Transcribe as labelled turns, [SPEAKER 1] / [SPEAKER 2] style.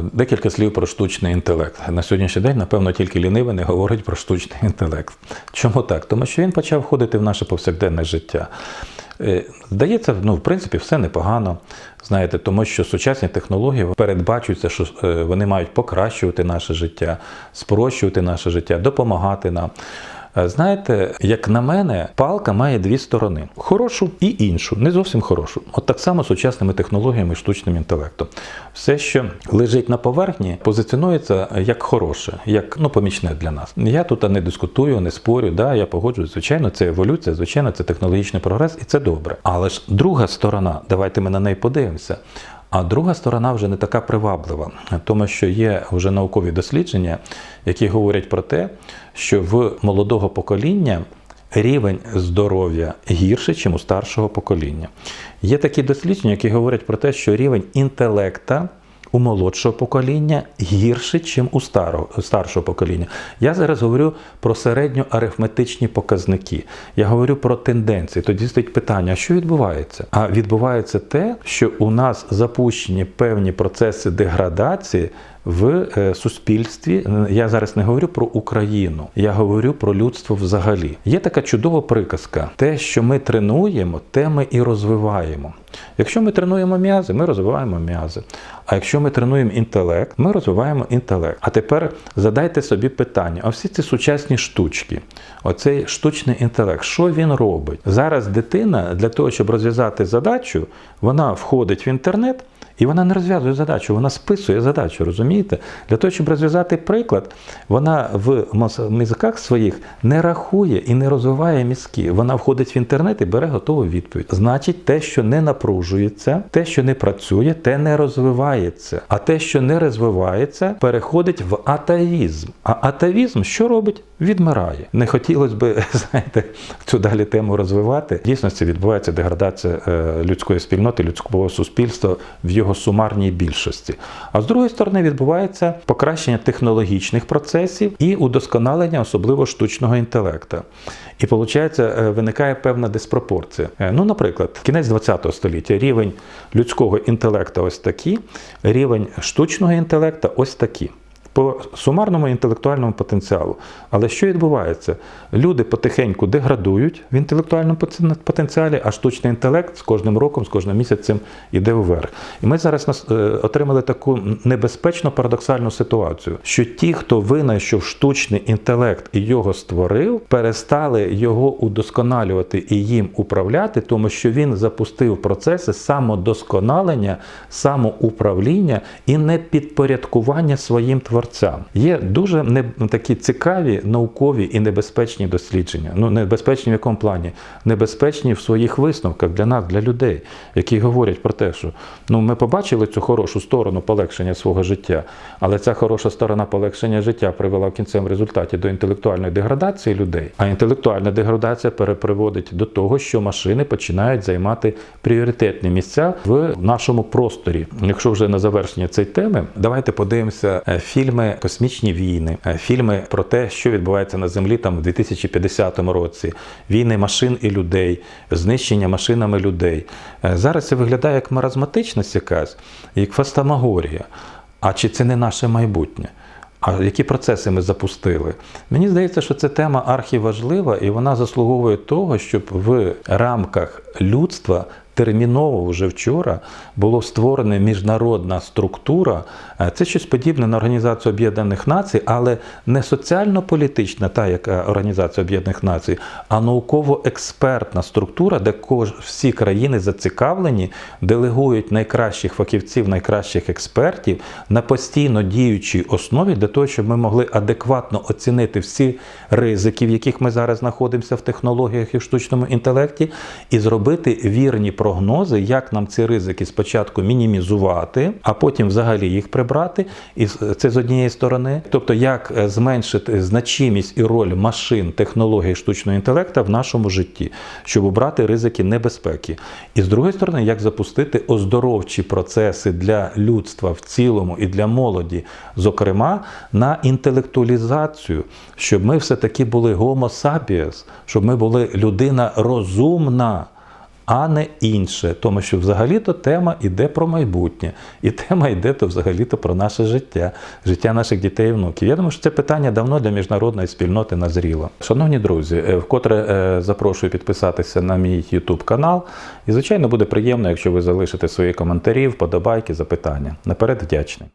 [SPEAKER 1] Декілька слів про штучний інтелект. На сьогоднішній день, напевно, тільки лінивий не говорить про штучний інтелект. Чому так? Тому що він почав входити в наше повсякденне життя. Е, Здається, ну, в принципі, все непогано, знаєте, тому що сучасні технології передбачуються, що е, вони мають покращувати наше життя, спрощувати наше життя, допомагати нам. Е, Знаєте, як на мене, палка має дві сторони: хорошу і іншу, не зовсім хорошу. От так само сучасними технологіями штучним інтелектом. Все, що лежить на поверхні, позиціонується як хороше, як ну, помічне для нас. Я тут не дискутую, не спорю, да, я погоджуюсь. Звичайно, це еволюція, звичайно, це технологічний прогрес, і це добре. Але ж друга сторона, давайте ми на неї подивимося. А друга сторона вже не така приваблива, тому що є вже наукові дослідження, які говорять про те, що в молодого покоління рівень здоров'я гірше, ніж у старшого покоління. Є такі дослідження, які говорять про те, що рівень інтелекта у молодшого покоління гірше, ніж у старого, старшого покоління. Я зараз говорю про середньоарифметичні показники. Я говорю про тенденції. Тоді стоїть питання, а що відбувається? А відбувається те, що у нас запущені певні процеси деградації в е, суспільстві. Я зараз не говорю про Україну, я говорю про людство взагалі. Є така чудова приказка: те, що ми тренуємо, те ми і розвиваємо. Якщо ми тренуємо м'язи, ми розвиваємо м'язи. А якщо ми тренуємо інтелект, ми розвиваємо інтелект. А тепер задайте собі питання: а всі ці сучасні штучки, оцей штучний інтелект, що він робить? Зараз дитина для того, щоб розв'язати задачу, вона входить в інтернет. І вона не розв'язує задачу, вона списує задачу, розумієте? Для того, щоб розв'язати приклад, вона в мізках своїх не рахує і не розвиває мізки. Вона входить в інтернет і бере готову відповідь. Значить, те, що не напружується, те, що не працює, те не розвивається. А те, що не розвивається, переходить в атавізм. А атавізм що робить? Відмирає. Не хотілося б, знаєте, цю далі тему розвивати. В дійсності відбувається деградація е, людської спільноти, людського суспільства в його сумарній більшості. А з другої сторони, відбувається покращення технологічних процесів і удосконалення, особливо штучного інтелекту. І виходить, виникає певна диспропорція. Е, Ну, наприклад, кінець ХХ століття рівень людського інтелекту ось такий, рівень штучного інтелекту ось такий. По сумарному інтелектуальному потенціалу. Але що відбувається? Люди потихеньку деградують в інтелектуальному потенціалі, а штучний інтелект з кожним роком, з кожним місяцем іде вверх. І ми зараз е, отримали таку небезпечно парадоксальну ситуацію, що ті, хто винайшов штучний інтелект і його створив, перестали його удосконалювати і їм управляти, тому що він запустив процеси самодосконалення, самоуправління і непідпорядкування своїм творцям. Є дуже не такі цікаві наукові і небезпечні дослідження. Ну небезпечні в якому плані? Небезпечні в своїх висновках для нас, для людей, які говорять про те, що ну ми побачили цю хорошу сторону полегшення свого життя, але ця хороша сторона полегшення життя привела в кінцевому результаті до інтелектуальної деградації людей. А інтелектуальна деградація переприводить до того, що машини починають займати пріоритетні місця в нашому просторі. Якщо вже на завершення цієї теми, давайте подивимося е, фільми Космічні війни, е, фільми про те, що відбувається на землі там в 2050 році, війни машин і людей, знищення машинами людей. Е, Зараз це виглядає як маразматичність якась, як фастамагорія. А чи це не наше майбутнє? А які процеси ми запустили? Мені здається, що ця тема архіважлива і вона заслуговує того, щоб в рамках людства терміново вже вчора було створена міжнародна структура. Е, Це щось подібне на Організацію Об'єднаних Націй, але не соціально-політична, та яка Організація Об'єднаних Націй, а науково-експертна структура, де всі країни зацікавлені, делегують найкращих фахівців, найкращих експертів на постійно діючій основі для того, щоб ми могли адекватно оцінити всі ризики, в яких ми зараз знаходимося в технологіях і в штучному інтелекті, і зробити вірні прогнози, як нам ці ризики спочатку мінімізувати, а потім взагалі їх прибрати. І це з однієї сторони, тобто як е, зменшити значимість і роль машин, технологій штучного інтелекту в нашому житті, щоб обрати ризики небезпеки. І з другої сторони, як запустити оздоровчі процеси для людства в цілому і для молоді, зокрема на інтелектуалізацію, щоб ми все-таки були homo sapiens, щоб ми були людина розумна. А не інше. Тому що взагалі-то тема йде про майбутнє, і тема йде то взагалі-то про наше життя, життя наших дітей і внуків. Я думаю, що це питання давно для міжнародної спільноти назріло. Шановні друзі, е, вкотре е, запрошую підписатися на мій YouTube канал. І, звичайно, буде приємно, якщо ви залишите свої коментарі, вподобайки, запитання. Наперед вдячний.